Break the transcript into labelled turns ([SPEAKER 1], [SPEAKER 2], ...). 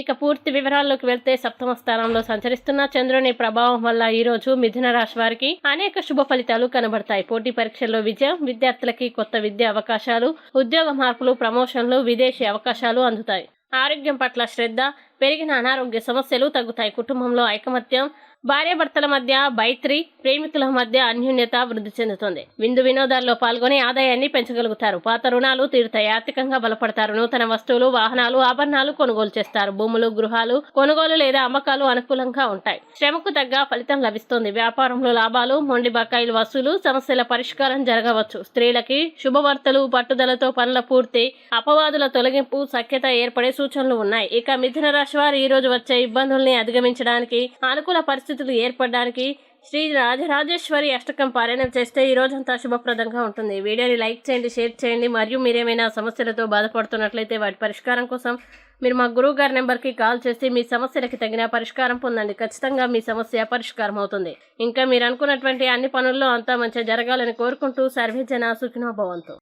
[SPEAKER 1] ఇక పూర్తి వివరాల్లోకి వెళ్తే సప్తమ స్థానంలో సంచరిస్తున్న చంద్రుని ప్రభావం వల్ల ఈ రోజు మిథున రాశి వారికి అనేక శుభ ఫలితాలు కనబడతాయి. పోటీ పరీక్షల్లో విజయం విద్యార్థులకి కొత్త విద్యా అవకాశాలు ఉద్యోగ మార్పులు ప్రమోషన్లు విదేశీ అవకాశాలు అందుతాయి. ఆరోగ్యం పట్ల శ్రద్ధ పెరిగిన అనారోగ్య సమస్యలు తగ్గుతాయి. కుటుంబంలో ఐకమత్యం భార్యాభర్తల మధ్య బైత్రి ప్రేమికుల మధ్య అన్యోన్యత వృద్ధి చెందుతుంది. విందు వినోదాల్లో పాల్గొని ఆదాయాన్ని పెంచగలుగుతారు. పాత రుణాలు తీరుతాయి ఆర్థికంగా బలపడతారు. నూతన వస్తువులు వాహనాలు ఆభరణాలు కొనుగోలు చేస్తారు. భూములు గృహాలు కొనుగోలు లేదా అమ్మకాలు అనుకూలంగా ఉంటాయి. శ్రమకు తగ్గ ఫలితం లభిస్తుంది. వ్యాపారంలో లాభాలు మొండి బకాయిలు వసూలు సమస్యల పరిష్కారం జరగవచ్చు. స్త్రీలకి శుభవార్తలు పట్టుదలతో పనుల పూర్తి అపవాదుల తొలగింపు సఖ్యత ఏర్పడే సూచనలు ఉన్నాయి. ఇక మిథున రాశి వారు ఈ రోజు వచ్చే ఇబ్బందుల్ని అధిగమించడానికి అనుకూల పరిస్థితులు ఏర్పడడానికి శ్రీ రాజరాజేశ్వరి అష్టకం పారాయణం చేస్తే ఈ రోజంతా శుభప్రదంగా ఉంటుంది. వీడియోని లైక్ చేయండి షేర్ చేయండి. మరియు మీరేమైనా సమస్యలతో బాధపడుతున్నట్లయితే వాటి పరిష్కారం కోసం మీరు మా గురువు గారి నెంబర్కి కాల్ చేసి మీ సమస్యలకి తగిన పరిష్కారం పొందండి. ఖచ్చితంగా మీ సమస్య పరిష్కారం అవుతుంది. ఇంకా మీరు అనుకున్నటువంటి అన్ని పనుల్లో అంతా మంచిగా జరగాలని కోరుకుంటూ సర్వే జన సుఖినో